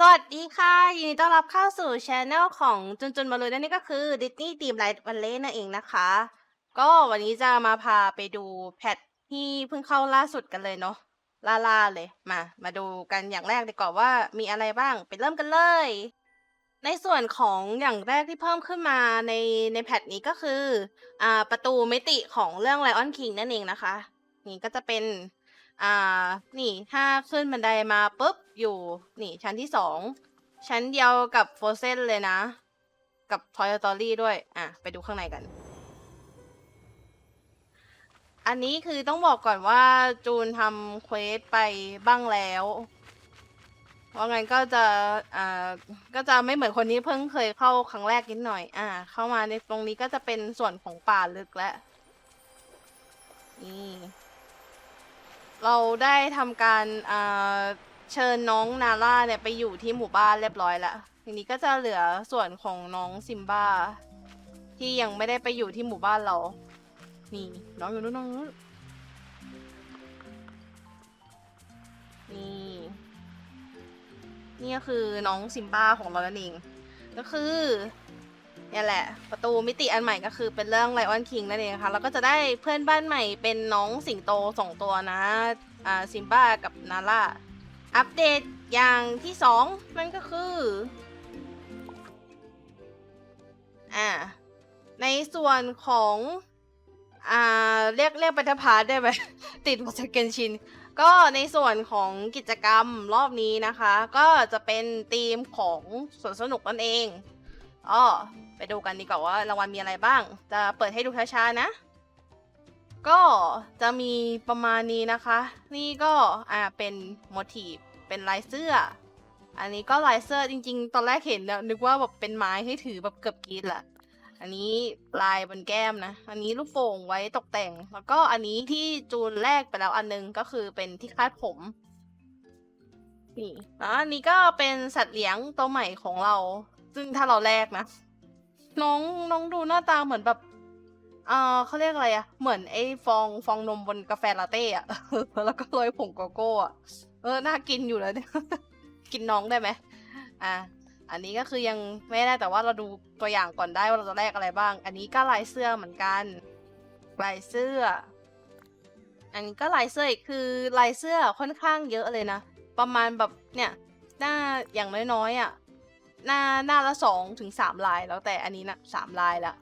สวัสดีค่ะ ยินดีต้อนรับเข้าสู่ช anel ของจุนจุนมาเลยนั่นนี่ก็คือ Disney Dream Light Valley นั่นเองนะคะ ก็วันนี้จะมาพาไปดูแพทที่เพิ่งเข้าล่าสุดกันเลยเนาะล่าๆเลยมา มาดูกันอย่างแรกดีกว่าว่ามีอะไรบ้าง ไปเริ่มกันเลย ในส่วนของอย่างแรกที่เพิ่มขึ้นมาในในแพทนี้ก็คืออ่าประตูมิติของเรื่อง Lion King นั่นเองนะคะ นี่ก็จะเป็น อ่า นี่ถ้าขึ้นบันไดมาปุ๊บอยู่ นี่ชั้นที่สองชั้นเดียวกับโฟเซนเลยนะ กับ Toy Story ด้วย อะ ไปดูข้างในกัน อันนี้คือต้องบอกก่อนว่าจูนทำเควสไปบ้างแล้วเพราะงั้นก็จะอ่าก็จะไม่เหมือนคนนี้เพิ่งเคยเข้าครั้งแรกนิดหน่อย อ่า เข้ามาในตรงนี้ก็จะเป็นส่วนของป่าลึกแล้วนี่ เราได้ทำการอ่าเชิญน้องนาร่าเนี่ยไปอยู่ที่หมู่บ้านเรียบร้อยแล้วทีนี้ก็จะเหลือส่วนของน้องซิมบ้า ที่ยังไม่ได้ไปอยู่ที่หมู่บ้านเรา นี่น้องอยู่นู้นน้องอยู่นู้นนี่ นี่ก็คือน้องซิมบ้าของเรานั่นเอง ก็คือ เนี่ยแหละ ประตูมิติอันใหม่ก็คือเป็นเรื่องไลออนคิงนั่นเองค่ะแล้วก็จะได้เพื่อนบ้านใหม่เป็นน้องสิงโตสองตัวนะอ่าซิมบ้ากับนาร่าอัปเดตอย่างที่สองนั่นก็คืออ่าในส่วนของอ่าเรียกเรียกเป็นทพาร์ทได้ไหม ติดมาจากเกนชิน ก็ในส่วนของกิจกรรมรอบนี้นะคะ ก็จะเป็นธีมของสวนสนุกนั่นเอง อ้อไปดูกันดีกว่าว่ารางวัลมีอะไรบ้าง จะเปิดให้ดูช้าๆนะ ก็จะมีประมาณนี้นะคะ นี่ก็อ่าเป็นโมทีฟเป็นลายเสื้อ อันนี้ก็ลายเสื้อจริง ๆ ตอนแรกเห็นเนี่ยนึกว่าแบบเป็นไม้ให้ถือแบบเกือบกรีดแหละอันนี้ลายบนแก้มนะ อันนี้ลูกโป่งไว้ตกแต่ง แล้วก็อันนี้ที่จูนแรกไปแล้วอันนึงก็คือเป็นที่คาดผมนี่แล้วอันนี้ก็เป็นสัตว์เลี้ยงตัวใหม่ของเรา ซึ่งถ้าเราแรกนะ น้องน้องดูหน้าตาเหมือนแบบเออเขาเรียกอะไรอะเหมือนไอ้ฟองฟองนมบนกาแฟลาเต้อะแล้วก็โรยผงโกโก้อะเออน่ากินอยู่แล้วเนี่ยกินน้องได้ไหมอะอันนี้ก็คือยังไม่ได้แต่ว่าเราดูตัวอย่างก่อนได้ว่าเราจะแลกอะไรบ้าง อันนี้ก็ลายเสื้อเหมือนกันลายเสื้อ อันนี้ก็ลายเสื้อคือลายเสื้อค่อนข้างเยอะเลยนะ ประมาณแบบเนี่ยหน้าอย่างน้อยๆอะ หน้าหน้าละสองถึงสามลายแล้วแต่อันนี้นะสามลายละ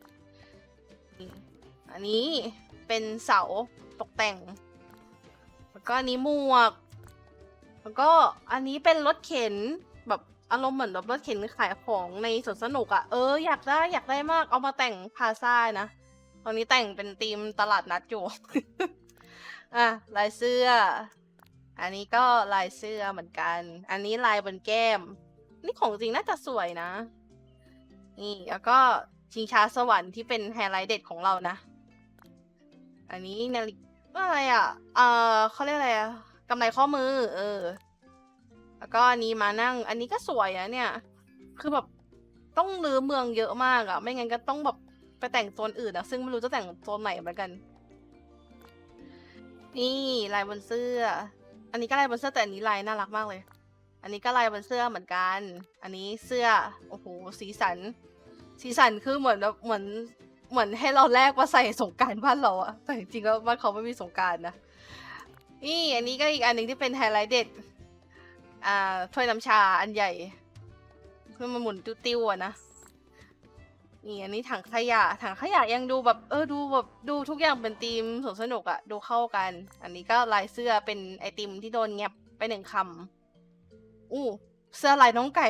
อันนี้เป็นเสาตกแต่ง แล้วก็อันนี้หมวก แล้วก็อันนี้เป็นรถเข็นแบบอารมณ์เหมือนแบบรถเข็นขายของในสวนสนุกอะ่ะ เอออยากได้อยากได้มากเอามาแต่งพาซ่านะ ตอนนี้แต่งเป็นธีมตลาดนัดอยู่ อะลายเสื้อ อันนี้ก็ลายเสื้อเหมือนกัน อันนี้ลายบนแก้ม นี่ของจริงน่าจะสวยนะ นี่แล้วก็ชิงช้าสวรรค์ที่เป็นไฮไลท์เด็ดของเรานะ อันนี้นาฬิกาอะไรอะ เออเขาเรียกอะไรอะกำไรข้อมือ เออ แล้วก็อันนี้มานั่ง อันนี้ก็สวยอะเนี่ย คือแบบต้องรื้อเมืองเยอะมากอะไม่งั้นก็ต้องแบบไปแต่งโซนอื่นอะซึ่งไม่รู้จะแต่งโซนไหนเหมือนกัน นี่ลายบนเสื้อ อันนี้ก็ลายบนเสื้อแต่อันนี้ลายน่ารักมากเลย อันนี้ก็ลายบนเสื้อเหมือนกัน อันนี้เสื้อ โอ้โห สีสัน สีสันคือเหมือนแบบเหมือน เหมือนให้เราแลกมาใส่สงการบ้านเราอะแต่จริงๆแล้วบ้านเขาไม่มีสงการนะ นี่ อันนี้ก็อีกอันหนึ่งที่เป็นไฮไลท์เด็ด อ่า ถ้วยน้ำชาอันใหญ่คือมันหมุนติ้วๆอะนะ นี่ อันนี้ถังขยะ ถังขยะยังดูแบบ เออ ดูแบบ ดูทุกอย่างเป็นธีมสนสนุกอะดูเข้ากัน อันนี้ก็ลายเสื้อเป็นไอติมที่โดนแงบไปหนึ่งคำ อู้เสื้อลายน้องไก่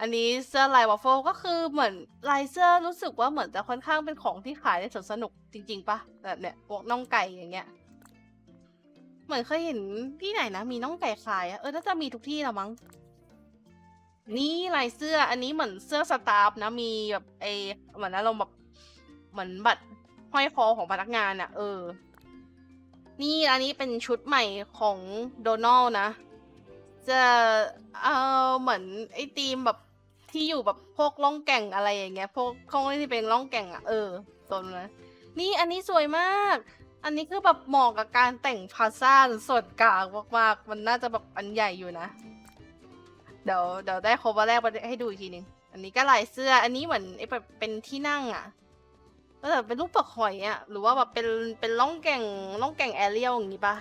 อันนี้เสื้อลายวอฟเฟิลก็คือเหมือนลายเสื้อรู้สึกว่าเหมือนจะค่อนข้างเป็นของที่ขายในสวนสนุกจริง ๆปะแบบเนี้ยพวกน้องไก่อย่างเงี้ย เหมือนเคยเห็นที่ไหนนะมีน้องไก่ขายอะเออน่าจะมีทุกที่ละมั้งนี่ลายเสื้อ อันนี้เหมือนเสื้อสตาฟนะมีแบบเอเหมือนอารมณ์แบบเหมือนบัตรห้อยคอของพนักงานอะเออ นี่อันนี้เป็นชุดใหม่ของโดนัลนะ จะเออเหมือนไอ้ธีมแบบที่อยู่แบบพวกล่องแก่งอะไรอย่างเงี้ย พวกข้องที่เป็นล่องแก่งอะเออตัวนั้นนี่อันนี้สวยมาก อันนี้คือแบบเหมาะกับการแต่งพาซ่าหรือส่วนกลางมากๆ มันน่าจะแบบอันใหญ่อยู่นะ เดี๋ยวเดี๋ยวได้ครบวันแรกมาให้ดูอีกทีนึง อันนี้ก็ลายเสื้อ อันนี้เหมือนไอ้แบบเป็นที่นั่งอะก็แบบเป็นรูปปลือกหอยอะ หรือว่าแบบเป็นเป็นล่องแก่งล่องแก่งแอเรียลอย่างงี้ปะ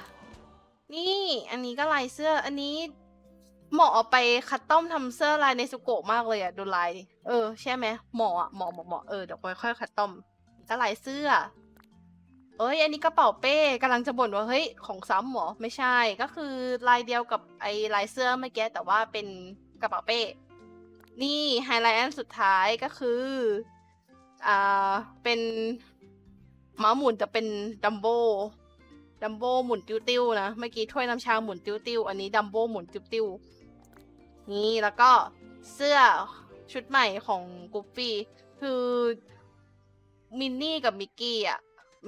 นี่ อันนี้ก็ลายเสื้อ อันนี้ หมาะเอาไปคัดต้อมทำเสื้อลายในสุโกะมากเลยอะดูลายดิเออใช่ไหมเหมาะอะเหมาะเหมาะเหมาะเออเดี๋ยวค่อยๆคัดต้อมก็ลายเสื้อ เอ้ย อันนี้กระเป๋าเป้กำลังจะบ่นว่าเฮ้ยของซ้ำเหรอไม่ใช่ ก็คือลายเดียวกับไอ้ลายเสื้อเมื่อกี้แต่ว่าเป็นกระเป๋าเป้นี่ไฮไลท์อันสุดท้ายก็คืออ่าเป็นม้าหมุนจะเป็นดัมโบดัมโบหมุนติ้วๆนะ เมื่อกี้ถ้วยน้ำชาหมุนติ้วๆ อันนี้ดัมโบหมุนติ้วๆ นี่แล้วก็เสื้อชุดใหม่ของกูฟี่คือมินนี่กับมิกกี้อะ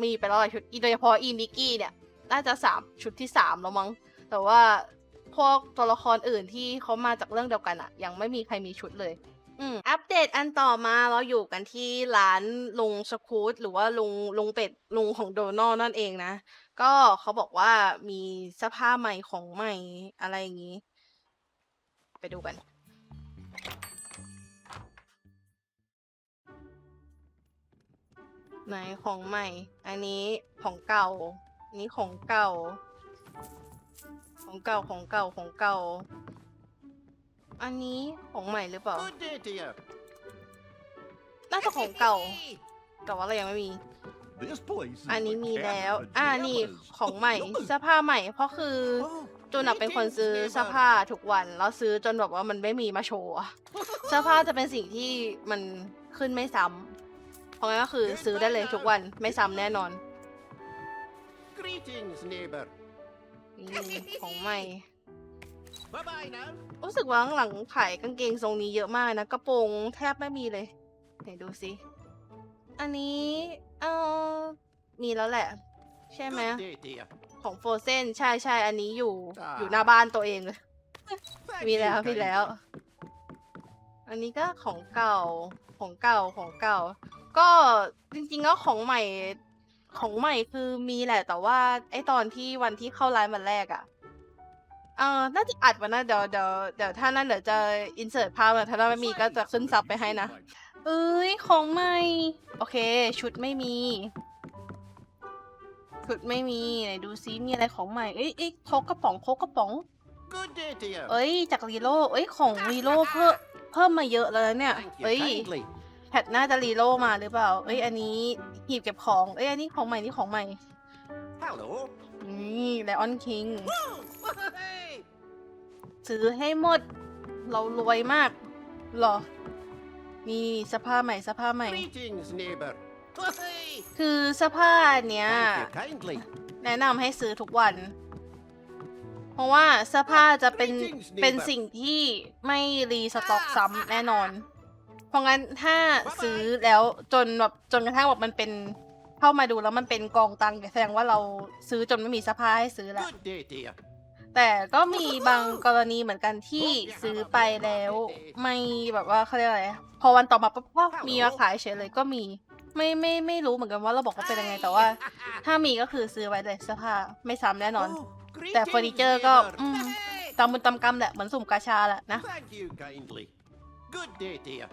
มีไปแล้วหลายชุดอีโดยเฉพาะอีมิกกี้เนี่ย น่าจะสามชุดที่สามแล้วมั้งแต่ว่าพวกตัวละครอื่นที่เขามาจากเรื่องเดียวกันอะยังไม่มีใครมีชุดเลย อืมอัปเดตอันต่อมาเราอยู่กันที่ร้านลุงสคูตหรือว่าลุงลุงเป็ดลุงของโดนัลนั่นเองนะ ก็เขาบอกว่ามีเสื้อผ้าใหม่ของใหม่อะไรอย่างนี้ ไปดูกัน ไหนของใหม่ อันนี้ของเก่าอันนี้ของเก่า ของเก่าของเก่าของเก่า อันนี้ของใหม่หรือเปล่า Good day, dear. น่าจะของเก่า แต่ว่าเรายังไม่มี This place is อันนี้ the มี camp แล้ว of the อ่านี่ Jammers. ของใหม่ Numbers. เสื้อผ้าใหม่ เพราะคือ Oh, จูนอะเป็นคนซื้อ greetings, เสื้อ neighbor. ผ้าทุกวันแล้วซื้อจนแบบว่ามันไม่มีมาโชว์อะเสื้อผ้าจะเป็นสิ่งที่มันขึ้นไม่ซ้ำเพราะงั้นก็คือซื้อได้เลยทุกวันไม่ซ้ำแน่นอน Greetings, neighbor. นี่ของใหม่ Bye bye now. รู้สึกว่าหลังๆขายกางเกงทรงนี้เยอะมากนะ กระโปรงแทบไม่มีเลยไหนดูสิ อันนี้ เออมีแล้วแหละ ใช่ไหม Good day, dear. ของโฟเซนใช่ใช่อันนี้อยู่อ่าอยู่หน้าบ้านตัวเองเลย Thank มี you แล้วมี kindly. แล้ว อันนี้ก็ของเก่าของเก่าของเก่า ก็จริงๆก็ของใหม่ของใหม่คือมีแหละ แต่ว่าไอตอนที่วันที่เข้าไลฟ์วันแรกอะเออน่าจะอัดวันนะเดี๋ยวเดี๋ยวเดี๋ยวถ้านั่นเดี๋ยวจะอินเสิร์ตภาพนะถ้าไม่มีก็จะขึ้นซับไปให้นะ เอ้ยของใหม่ โอเค ชุดไม่มี ชุดไม่มีไหนดูซิมีอะไรของใหม่เอ้ยเอ้ยโคกกระป๋องโคกกระป๋อง Good day, dear. เอ้ยจากรีโลเอ้ยของรีโลเพิ่มเพิ่มมาเยอะแล้วนะเนี่ย Thank you เอ้ย kindly. แพทน่าจะรีโลมาหรือเปล่า เอ้ยอันนี้หีบเก็บของ เอ้ยอันนี้ของใหม่นี่ของใหม่ Hello. นี่ไลออนคิง Hey. ซื้อให้หมด เรารวยมากเหรอ มีเสื้อผ้าใหม่เสื้อผ้าใหม่ Greetings, neighbor. Hey. คือเสื้อผ้าเนี้ย Thank you kindly. แนะนำให้ซื้อทุกวัน เพราะว่าเสื้อผ้าจะเป็น Greetings, neighbor. เป็นสิ่งที่ไม่รีสต็อกซ้ำแน่นอน เพราะงั้นถ้าซื้อแล้วจนแบบจนกระทั่งแบบมันเป็นเข้ามาดูแล้วมันเป็นกองตังค์แสดงว่าเราซื้อจนไม่มีเสื้อผ้าให้ซื้อแล้ว Good day, dear. แต่ก็มีบางกรณีเหมือนกันที่ซื้อไปแล้ว ไม่แบบว่าเขาเรียกอะไรพอวันต่อมาปุ๊บก็มีมาขายเฉยเลยก็มี ไม่ไม่ไม่รู้เหมือนกันว่าเราบอกว่าเป็นยังไงแต่ว่า ถ้ามีก็คือซื้อไว้เลยเสื้อผ้าไม่ซ้ำแน่นอน Oh, แต่เฟอร์นิเจอร์ก็ greetings, อืม neighbor. ตามบุญตามกรรมแหละเหมือนสุ่มกาชาแหละนะ Thank you kindly. Good day, dear.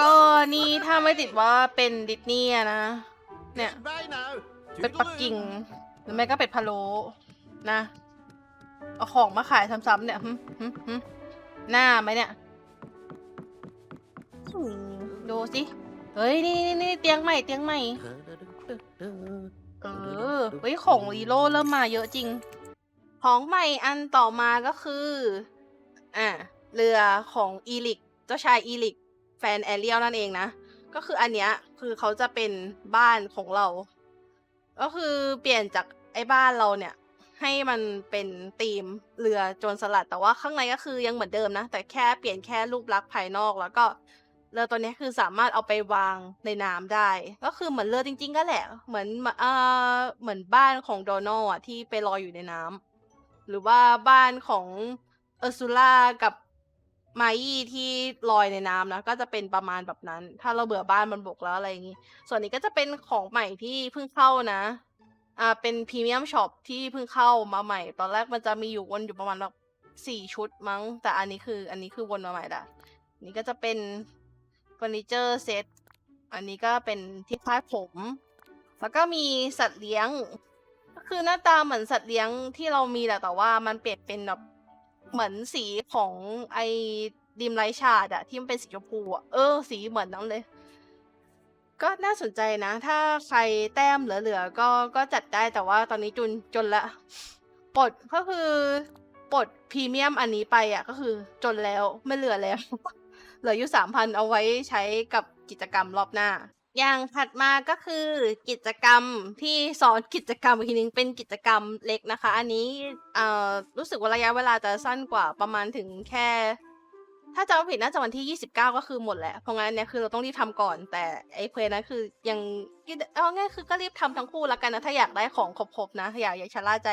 ก็นี่ถ้าไม่ติดว่าเป็นดิสนีย์อะนะ เนี่ย Goodbye now. เป็ดปัก Toodaloo. กิ่ง หรือไม่ก็เป็ดพะโล้นะ เอาของมาขายซ้ำๆเนี่ยหึหึหึหน้าไหมเนี่ยอืมดูสิ เฮ้ยนี่นี่นี่เตียงใหม่เตียงใหม่ เออเฮ้ยของรีโลเริ่มมาเยอะจริง ของใหม่อันต่อมาก็คืออ่าเรือของอีลิก เจ้าชายอีลิก แฟนแอเรียลนั่นเองนะ ก็คืออันเนี้ยคือเขาจะเป็นบ้านของเรา ก็คือเปลี่ยนจากไอ้บ้านเราเนี่ย ให้มันเป็นธีมเรือโจรสลัด แต่ว่าข้างในก็คือยังเหมือนเดิมนะ แต่แค่เปลี่ยนแค่รูปลักษณ์ภายนอกแล้วก็ เรือตัวเนี้ยคือสามารถเอาไปวางในน้ำได้ ก็คือเหมือนเรือจริงๆก็แหละ เหมือนเอ่อเหมือนบ้านของโดนัลอะที่ไปลอยอยู่ในน้ำหรือว่าบ้านของเออร์ซูล่ากับมายี่ที่ลอยในน้ำนะก็จะเป็นประมาณแบบนั้น ถ้าเราเบื่อบ้านมันบกแล้วอะไรอย่างงี้ ส่วนนี้ก็จะเป็นของใหม่ที่เพิ่งเข้านะอ่าเป็นพรีเมียมช็อปที่เพิ่งเข้ามาใหม่ ตอนแรกมันจะมีอยู่วนอยู่ประมาณแบบสี่ชุดมั้ง แต่อันนี้คือ อันนี้คือวนมาใหม่ละนนี้ก็จะเป็น ฟอร์นิเจอร์เซตอันนี้ก็เป็นที่คาดผม แล้วก็มีสัตว์เลี้ยง ก็คือหน้าตาเหมือนสัตว์เลี้ยงที่เรามีแหละแต่ว่ามันเปลี่ยนเป็นแบบเหมือนสีของไอ้ดิมไลท์ชาดอะที่มันเป็นสีชมพูอะเออ สีเหมือนนั้นเลย ก็น่าสนใจนะ ถ้าใครแต้มเหลือๆก็ก็จัดได้แต่ว่าตอนนี้จุนจนละปลดก็คือปลดพรีเมียมอันนี้ไปอะก็คือจนแล้วไม่เหลือแล้ว เหลืออยู่สามพันเอาไว้ใช้กับกิจกรรมรอบหน้า อย่างถัดมาก็คือกิจกรรมที่สอนกิจกรรมอีกทีนึงเป็นกิจกรรมเล็กนะคะ อันนี้เอ่อรู้สึกว่าระยะเวลาจะสั้นกว่าประมาณถึงแค่ ถ้าจำไม่ผิดน่าจะวันที่ 29 ก็คือหมดแหละเพราะงั้นเนี่ยคือเราต้องรีบทำก่อน แต่ไอ้เพลนั้นคือยังเอาง่ายคือก็รีบทำทั้งคู่ละกันนะถ้าอยากได้ของครบๆนะอยากอย่าชะล่าใจ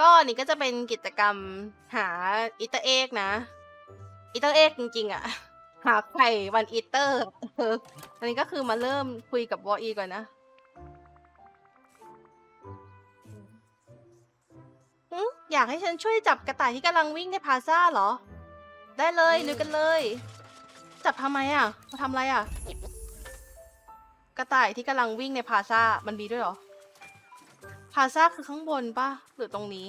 ก็นี่ก็จะเป็นกิจกรรมหาอิตาเอกนะอิตาเอกจริงๆอะ หาไข่วันอีเตอร์เอออันนี้ก็คือมาเริ่มคุยกับวออีก่อนนะหึอยากให้ฉันช่วยจับกระต่ายที่กำลังวิ่งในพลาซ่าเหรอ ได้เลยลุยกันเลย จับทำไมอะมาทำอะไรอะ กระต่ายที่กำลังวิ่งในพลาซ่ามันมีด้วยเหรอพลาซ่าคือข้างบนปะหรือตรงนี้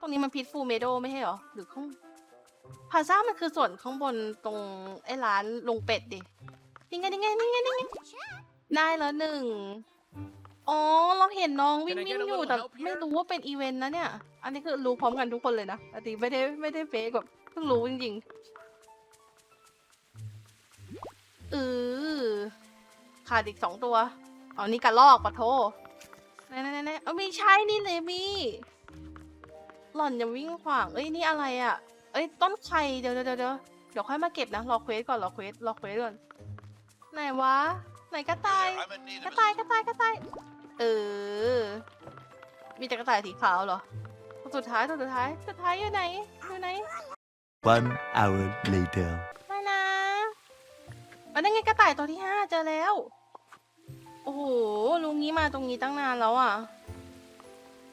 ตรงนี้มันพิทฟูเมโดไม่ใช่เหรอ หรือข้าง พลาซ่ามันคือส่วนข้างบนตรงไอ้ร้านลุงเป็ดดินี่ไงนี่ไงนี่ไงนี่ไงได้แล้วหนึ่งอ๋อเราเห็นน้องวิ่ง Can I วิ่ง get a อยู่ little แต่ help ไม่ here? รู้ว่าเป็นอีเวนต์นะเนี่ย อันนี้คือรู้พร้อมกันทุกคนเลยนะอันนี้ไม่ได้ไม่ได้เฟกแบบเพิ่งรู้จริงๆเออขาดอีกสองตัวอ๋อนี่กระลอกปะโทไหนไหนไหนไหนเอาไม่ใช่นี่เลมี่หล่อนอย่าวิ่งขวางเอ้ยนี่อะไรอะ เอ้ยต้นไข่เดี๋ยวเดี๋ยวเดี๋ยวเดี๋ยวเดี๋ยวค่อยมาเก็บนะรอเควสก่อนรอเควสรอเควสก่อนไหนวะ ไหนกระต่าย I'm in need กระ of ต่ายกระต่ายกระต่ายเออ มีแต่กระต่ายสีขาวเหรอตัวสุดท้ายตัวสุดท้ายสุดท้ายอยู่ไหนอยู่ไหน One hour later. ไม่นะอันนั้นไงกระต่ายตัวที่ห้าเจอแล้ว โอ้โหลุงนี้มาตรงนี้ตั้งนานแล้วอะ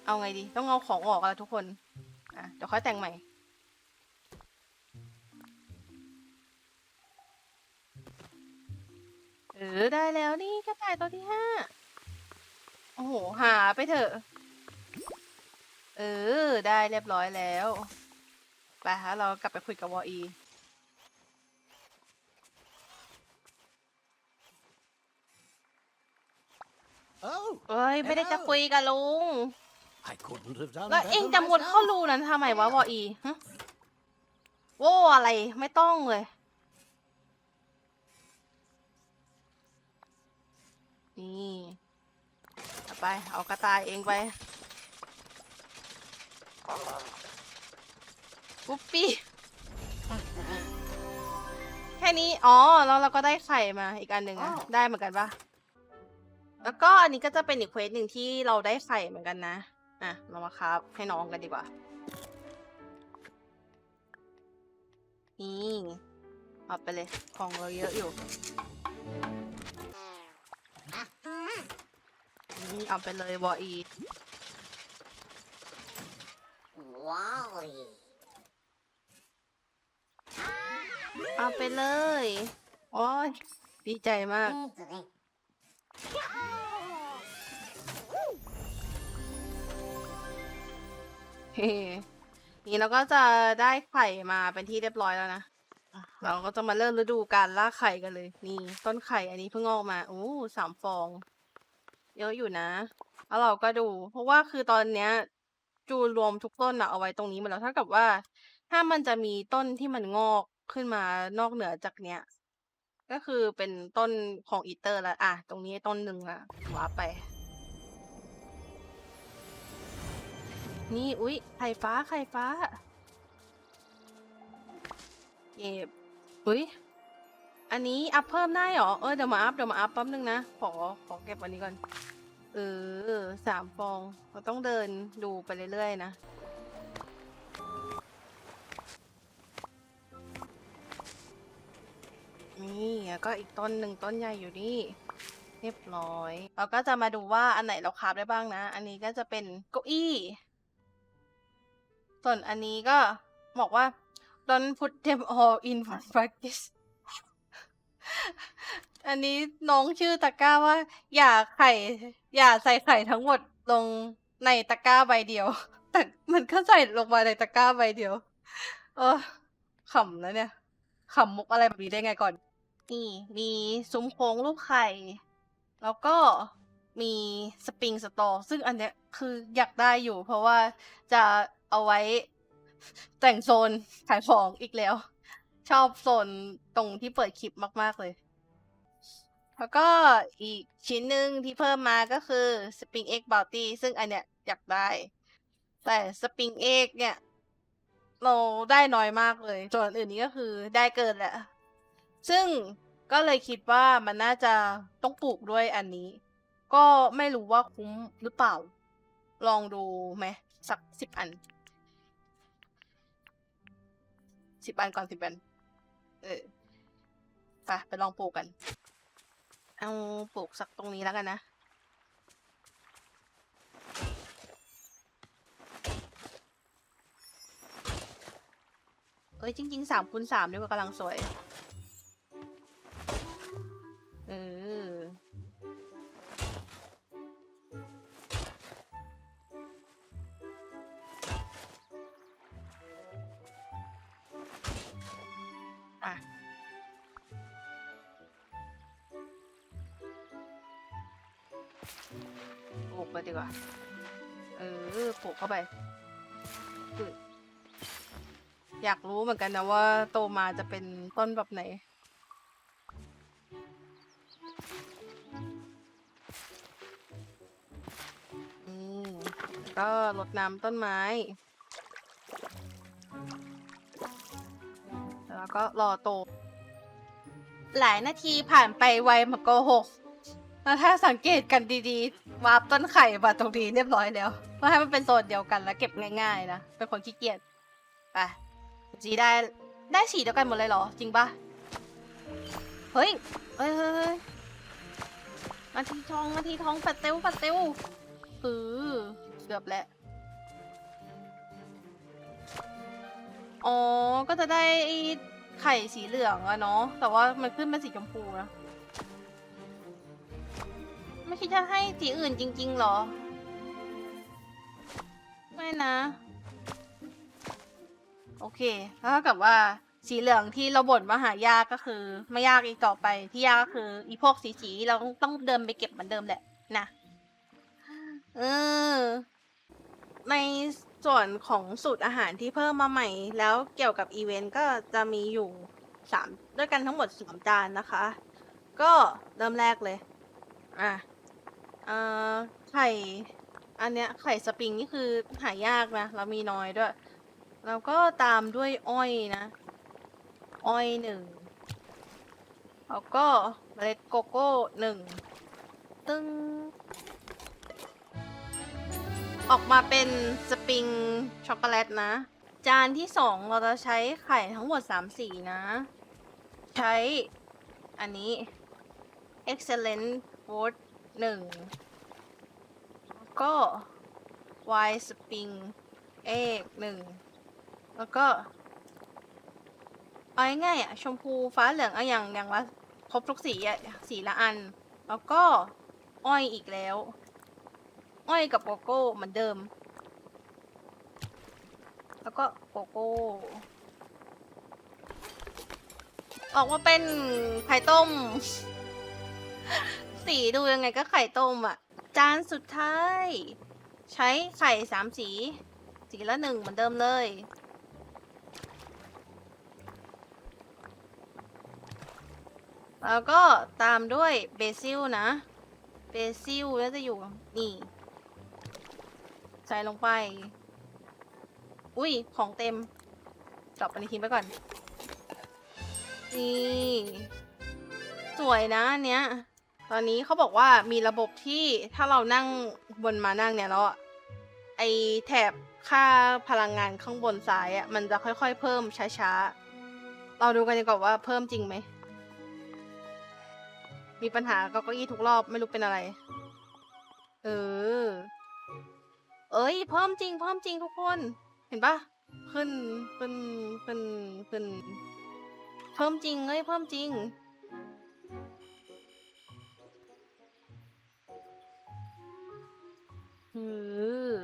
เอาไงดี ต้องเอาของออกแล้วทุกคน อะเดี๋ยวค่อยแต่งใหม่ เออได้แล้วนี่กระต่ายตัวที่ห้า โอ้โห หาไปเถอะ เออ ได้เรียบร้อยแล้ว ไปฮะเรากลับไปคุยกับวออี Oh, เอ้ย ไม่ได้จะคุยกับลุง I couldn't have done แล้ว better เองจะมุดเข้า myself. รูนั้นทำไมวะวออีฮะโว้อะไรไม่ต้องเลย นี่เอาไปเอากระต่ายเองไปปุ๊บปี้แค่นี้ อ๋อ แล้วเราก็ได้ไข่มาอีกอันหนึ่งอะอ้าวได้เหมือนกันปะแล้วก็อันนี้ก็จะเป็นอีกเควสหนึ่งที่เราได้ไข่เหมือนกันนะ อะ เรามาครับ ให้น้องกันดีกว่า นี่เอาไปเลย ของเราเยอะอยู่ เอาไปเลยวออี Wally. เอาไปเลย โอ้ยดีใจมาก เฮ้นี่เราก็จะได้ไข่มาเป็นที่เรียบร้อยแล้วนะอะเราก็จะมาเริ่มฤดูการล่าไข่กันเลย นี่ ต้นไข่อันนี้เพิ่งออกมา โอ้สามฟอง เยอะอยู่นะ แล้วเราก็ดู เพราะว่าคือตอนเนี้ย จูรวมทุกต้นอะเอาไว้ตรงนี้หมดแล้วเท่ากับว่า ถ้ามันจะมีต้นที่มันงอกขึ้นมานอกเหนือจากเนี้ย ก็คือเป็นต้นของอีเตอร์แล้วอะ ตรงนี้ต้นหนึ่งละว้าไป นี่อุ๊ยไข่ฟ้าไข่ฟ้าเก็บอุ๊ย อันนี้อัพเพิ่มได้เหรอ เออเดี๋ยวมาอัพเดี๋ยวมาอัพแป๊บนึงนะ ขอขอเก็บอันนี้ก่อน เออสามฟองเราต้องเดินดูไปเรื่อยๆนะ นี่แล้วก็อีกต้นหนึ่งต้นใหญ่อยู่นี่เรียบร้อย เราก็จะมาดูว่าอันไหนเราคราฟได้บ้างนะ อันนี้ก็จะเป็นเก้าอี้ ส่วนอันนี้ก็บอกว่า don't put them all in one practice อันนี้น้องชื่อตะกร้าว่า อย่าไข่ อย่าใส่ไข่ทั้งหมดลงในตะกร้าใบเดียว แต่มันก็ใส่ลงมาในตะกร้าใบเดียว เออขำนะเนี่ยขำมุกอะไรแบบนี้ได้ไงก่อน นี่มีซุ้มโค้งรูปไข่ แล้วก็มีสปริงสตอร์ซึ่งอันเนี้ยคืออยากได้อยู่ เพราะว่าจะเอาไว้แต่งโซนขายของอีกแล้ว ชอบโซนตรงที่เปิดคลิปมาก ๆ เลย แล้วก็อีกชิ้นหนึ่งที่เพิ่มมาก็คือ Spring Egg Bounty ซึ่งอันเนี้ยอยากได้ แต่ Spring Egg เนี่ย เราได้น้อยมากเลย ส่วนอื่นนี้ก็คือได้เกินแหละ ซึ่งก็เลยคิดว่ามันน่าจะต้องปลูกด้วยอันนี้ ก็ไม่รู้ว่าคุ้มหรือเปล่า ลองดูไหมสักสิบอันสิบอันก่อนสิบอัน เออไปไปลองปลูกกัน เอาปลูกสักตรงนี้แล้วกันนะ เอ้ยจริงๆสามคูณสามนี่ก็กำลังสวย ปลูกไปดีกว่า เออปลูกเข้าไปอยากรู้เหมือนกันนะว่าโตมาจะเป็นต้นแบบไหน อืมก็รดน้ำต้นไม้ แล้วก็รอโต หลายนาทีผ่านไปไวเหมาโกหก แล้วถ้าสังเกตกันดีๆวาร์ปต้นไข่มาตรงนี้เรียบร้อยแล้วเพื่อให้มันเป็นโซนเดียวกันแล้วเก็บง่ายๆนะเป็นคนขี้เกียจไปสีได้ได้สีเดียวกันหมดเลยเหรอ จริงปะเฮ้ยเฮ้ยเฮ้ยเฮ้ยนาทีทองนาทีทองปัดเต้วปัดเต้วเออเกือบแล้วอ๋อ ก็จะได้ไอ้ไข่สีเหลืองอะเนาะ แต่ว่ามันขึ้นเป็นสีชมพูนะ ไม่คิดจะให้สีอื่นจริง ๆ หรอ ไม่นะ โอเคแล้วเท่ากับว่าสีเหลืองที่เราบ่นว่าหายากก็คือ ไม่ยากอีกต่อไปที่ยากก็คืออีพวกสีสีเราต้องต้องเดินไปเก็บเหมือนเดิมแหละนะเออในส่วนของสูตรอาหารที่เพิ่มมาใหม่ แล้วเกี่ยวกับอีเวนต์ก็จะมีอยู่สามด้วยกันทั้งหมดสามจานนะคะ ก็เริ่มแรกเลย อะ เอ่อไข่ อันเนี้ยไข่สปริงนี่คือหายากนะแล้วมีน้อยด้วย แล้วก็ตามด้วยอ้อยนะ อ้อยหนึ่งแล้วก็เมล็ดโกโก้หนึ่งตึ้งออกมาเป็นสปริงช็อกโกแลตนะ จานที่สองเราจะใช้ไข่ทั้งหมดสามสีนะ ใช้อันนี้ excellent food หนึ่งแล้วก็ white spring egg หนึ่งแล้วก็เอาง่ายๆอะชมพูฟ้าเหลืองเอาอย่างอย่างละครบทุกสีอะสีละอัน แล้วก็อ้อยอีกแล้ว อ้อยกับโกโก้เหมือนเดิม แล้วก็โกโก้ออกมาเป็นไข่ต้ม สีดูยังไงก็ไข่ต้มอะจานสุดท้าย ใช้ไข่สามสี สีละหนึ่งเหมือนเดิมเลย แล้วก็ตามด้วยเบซิลนะ เบซิลแล้วจะอยู่นี่ ใส่ลงไป อุ้ย ของเต็มดรอปอันนี้ทิ้งไปก่อน นี่ สวยนะอันเนี้ย ตอนนี้เขาบอกว่ามีระบบที่ถ้าเรานั่งบนมานั่งเนี่ยแล้วอะไอแถบค่าพลังงานข้างบนซ้ายอะมันจะค่อยๆ เพิ่มช้าๆ เราดูกันดีกว่าว่าเพิ่มจริงไหม มีปัญหากับเก้าอี้ทุกรอบไม่รู้เป็นอะไร เออ เอ้ย เพิ่มจริง เพิ่มจริงทุกคน เห็นปะขึ้นขึ้นขึ้นขึ้น เพิ่มจริงเอ้ยเพิ่มจริง อือ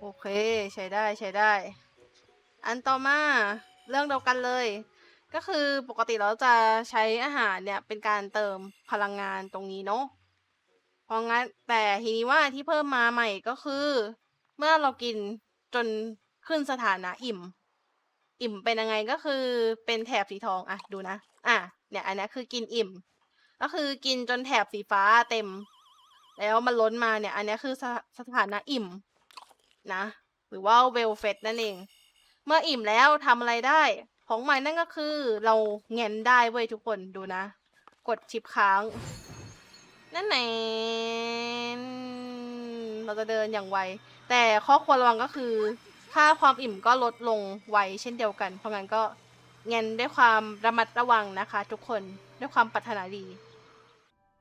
โอเค ใช้ได้ใช้ได้ อันต่อมาเรื่องเดียวกันเลย ก็คือปกติเราจะใช้อาหารเนี่ยเป็นการเติมพลังงานตรงนี้เนาะเพราะงั้นแต่ทีนี้ว่าที่เพิ่มมาใหม่ก็คือ เมื่อเรากินจนขึ้นสถานะอิ่ม อิ่มเป็นยังไงก็คือเป็นแถบสีทองอะดูนะ อะเนี่ยอันนี้คือกินอิ่ม ก็คือกินจนแถบสีฟ้าเต็ม แล้วมันล้นมาเนี่ย อันนี้คือสสถานะอิ่มนะ หรือว่าเวลเฟสนั่นเอง เมื่ออิ่มแล้วทำอะไรได้ ของใหม่นั่นก็คือเราเงนได้เว้ยทุกคนดูนะ กดชิปค้าง นั่นไหนเราจะเดินอย่างไว แต่ข้อควรระวังก็คือ ค่าความอิ่มก็ลดลงไวเช่นเดียวกัน เพราะงั้นก็เงนด้วยความระมัดระวังนะคะ ทุกคนด้วยความปรารถนาดี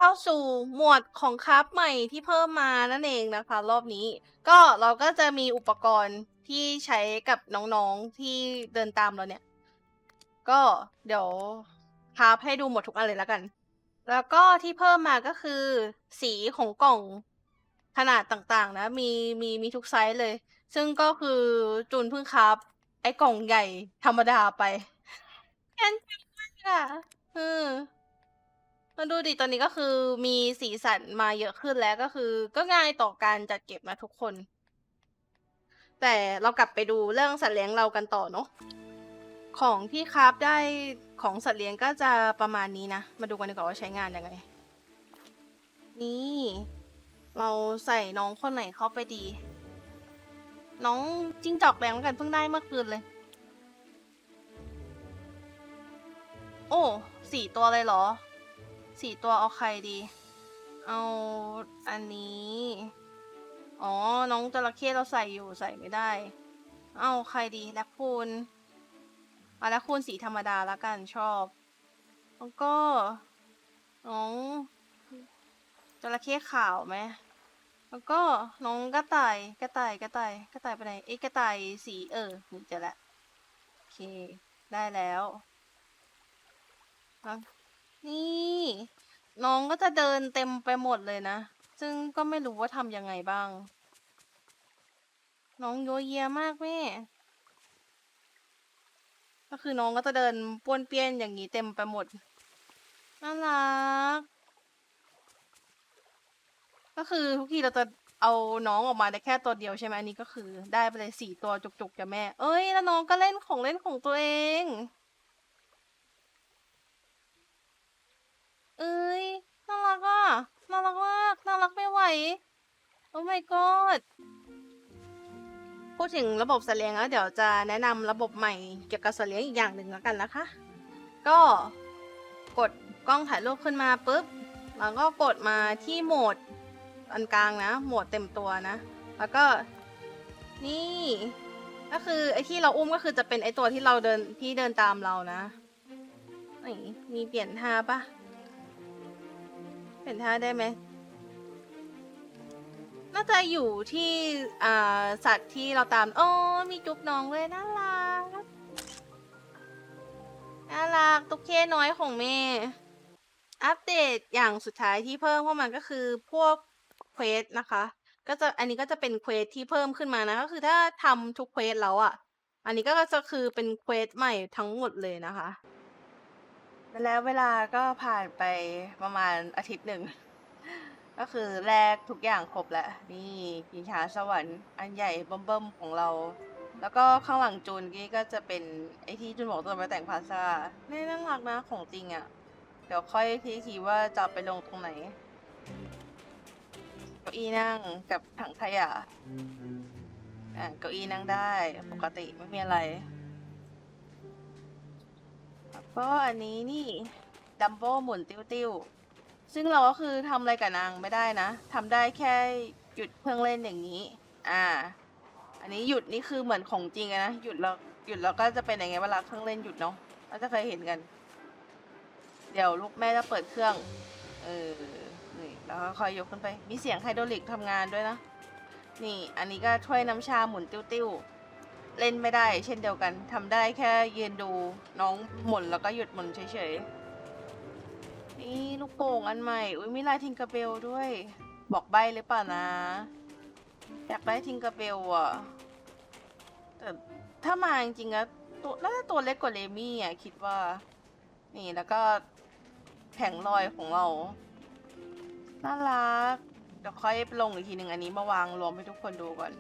เข้าสู่หมวดของคราฟใหม่ที่เพิ่มมานั่นเองนะคะ รอบนี้ ก็เราก็จะมีอุปกรณ์ที่ใช้กับน้องๆที่เดินตามเราเนี่ย ก็เดี๋ยวคราฟให้ดูหมดทุกอันเลยแล้วกัน แล้วก็ที่เพิ่มมาก็คือ สีของกล่องขนาดต่างๆ นะ มีมีมีทุกไซส์เลย ซึ่งก็คือจูนเพิ่งคราฟไอ้กล่องใหญ่ธรรมดาไปแอนมากอะอืม มาดูดิตอนนี้ก็คือมีสีสันมาเยอะขึ้นแล้วก็คือ ก็ง่ายต่อการจัดเก็บนะทุกคน แต่เรากลับไปดูเรื่องสัตว์เลี้ยงเรากันต่อเนาะของที่คราฟได้ของสัตว์เลี้ยงก็จะประมาณนี้นะ มาดูกันดีกว่าว่าใช้งานยังไง นี่ เราใส่น้องคนไหนเข้าไปดี น้องจิ้งจอกแดงกันเพิ่งได้เมื่อคืนเลย โอ้สี่ตัวเลยเหรอ สี่ตัวเอาใครดี เอาอันนี้ อ๋อ น้องจระเข้เราใส่อยู่ใส่ไม่ได้ เอาใครดีแลคคูนเอาแลคคูนสีธรรมดาล้วกันชอบ แล้วก็น้องจระเข้ขาวไหมแล้วก็น้องกระต่ายกระต่ายกระต่ายกระต่ายไปไหนเอ๊ะกระต่ายสีเออนี่เจอละโอเค ได้แล้วแล้ว นี่ น้องก็จะเดินเต็มไปหมดเลยนะ ซึ่งก็ไม่รู้ว่าทำยังไงบ้าง น้องโยเยมากแม่ ก็คือน้องก็จะเดินป้วนเปี้ยนอย่างนี้เต็มไปหมด น่ารัก ก็คือทุกทีเราจะเอาน้องออกมาได้แค่ตัวเดียวใช่ไหมอันนี้ก็คือได้ไปเลยสี่ตัวจุกๆจากแม่ เอ้ย แล้วน้องก็เล่นของเล่นของตัวเอง เอ้ยน่ารักอะน่ารักมากน่ารักไม่ไหว โอ้ my god พูดถึงระบบสัตว์เลี้ยงแล้วเดี๋ยวจะแนะนำระบบใหม่เกี่ยวกับสัตว์เลี้ยงอีกอย่างหนึ่งแล้วกันนะคะ ก็กดกล้องถ่ายรูปขึ้นมาปุ๊บแล้วก็กดมาที่โหมดอันกลางนะ โหมดเต็มตัวนะ แล้วก็นี่ก็คือไอที่เราอุ้มก็คือจะเป็นไอตัวที่เราเดินที่เดินตามเรานะไหนมีเปลี่ยนท่าปะ เปลี่ยนท่าได้ไหม น่าจะอยู่ที่อ่าสัตว์ที่เราตามอ๋อมีจุ๊บน้องเลยน่ารัก น่ารักตุ๊กเคน้อยของแม่ อัปเดตอย่างสุดท้ายที่เพิ่มเข้ามาก็คือพวกเควสนะคะ ก็จะอันนี้ก็จะเป็นเควสที่เพิ่มขึ้นมานะ ก็คือถ้าทำทุกเควสแล้วอะ่ะ อันนี้ก็จะคือเป็นเควสใหม่ทั้งหมดเลยนะคะ แล้วเวลาก็ผ่านไปประมาณอาทิตย์หนึ่ง ก็คือแลกทุกอย่างครบแล้ว นี่กินชาสวรรค์อันใหญ่เบิ่มๆของเรา แล้วก็ข้างหลังจูนกี้ก็จะเป็นไอที่จูนบอกตัวมาแต่งพาซ่านี่น่ารักนะของจริงอะ่ะ เดี๋ยวค่อยทีทีว่าจะไปลงตรงไหนเก้าอี้นั่งกับถังขยะอ่าเก้าอี้นั่งได้ปกติไม่มีอะไร ก็อันนี้นี่ดัมโบหมุนติ้วๆซึ่งเราก็คือทำอะไรกับนางไม่ได้นะทำได้แค่หยุดเครื่องเล่นอย่างนี้ อ่า อันนี้หยุดนี่คือเหมือนของจริงอะนะหยุดแล้วหยุดแล้วก็จะเป็นยังไงเวลาเครื่องเล่นหยุดเนาะเราจะเคยเห็นกัน เดี๋ยวลูกแม่จะเปิดเครื่อง เออนี่แล้วก็คอยยกขึ้นไป มีเสียงไฮดรอลิกทำงานด้วยนะ นี่ อันนี้ก็ถ้วยน้ำชาหมุนติ้วๆ เล่นไม่ได้ เช่นเดียวกันทำได้แค่ยืนดูน้องหมุนแล้วก็หยุดหมุนเฉยๆ นี่ลูกโป่งอันใหม่ อุ้ยมีลายทิงกระเบลด้วย บอกใบหรือเปล่านะ อยากได้ทิงกระเบลอะ แต่ถ้ามาจริงๆอะตัวน่าจะตัวเล็กกว่าเลมี่อะคิดว่า นี่แล้วก็แผงลอยของเรา น่ารัก เดี๋ยวค่อยลงอีกทีหนึ่งอันนี้มาวางรวมให้ทุกคนดูก่อน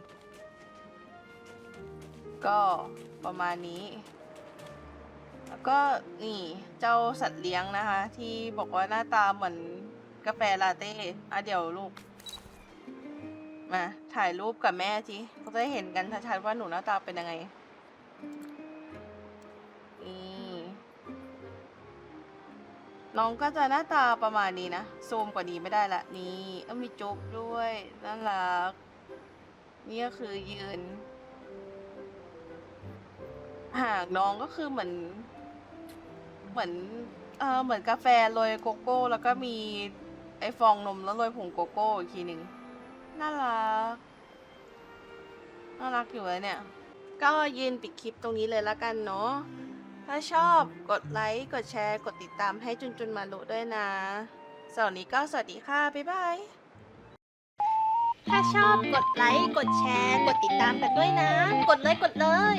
ก็ประมาณนี้ แล้วก็นี่เจ้าสัตว์เลี้ยงนะคะ ที่บอกว่าหน้าตาเหมือนกาแฟลาเต้อะเดี๋ยวลูก มาถ่ายรูปกับแม่สิเขาจะได้เห็นกันชัดๆว่าหนูหน้าตาเป็นยังไงนี่น้องก็จะหน้าตาประมาณนี้นะ ซูมกว่านี้ไม่ได้ละนี่เอามีจุ๊บด้วยน่ารักนี่ก็คือยืน หากน้องก็คือเหมือน เหมือนเออเหมือนกาแฟโรยโกโก้ แล้วก็มีไอฟองนมแล้วโรยผงโกโก้อีกทีหนึ่งน่ารักน่ารักอยู่เลยเนี่ย ก็ยืนปิดคลิปตรงนี้เลยละกันเนาะถ้าชอบกดไลค์ กดแชร์ กดติดตามให้จุนจุนมารุด้วยนะสำหรับวันนี้ก็สวัสดีค่ะ บ๊ายบาย ถ้าชอบกดไลค์ กดแชร์ กดติดตามกันด้วยนะ กดเลยกดเลย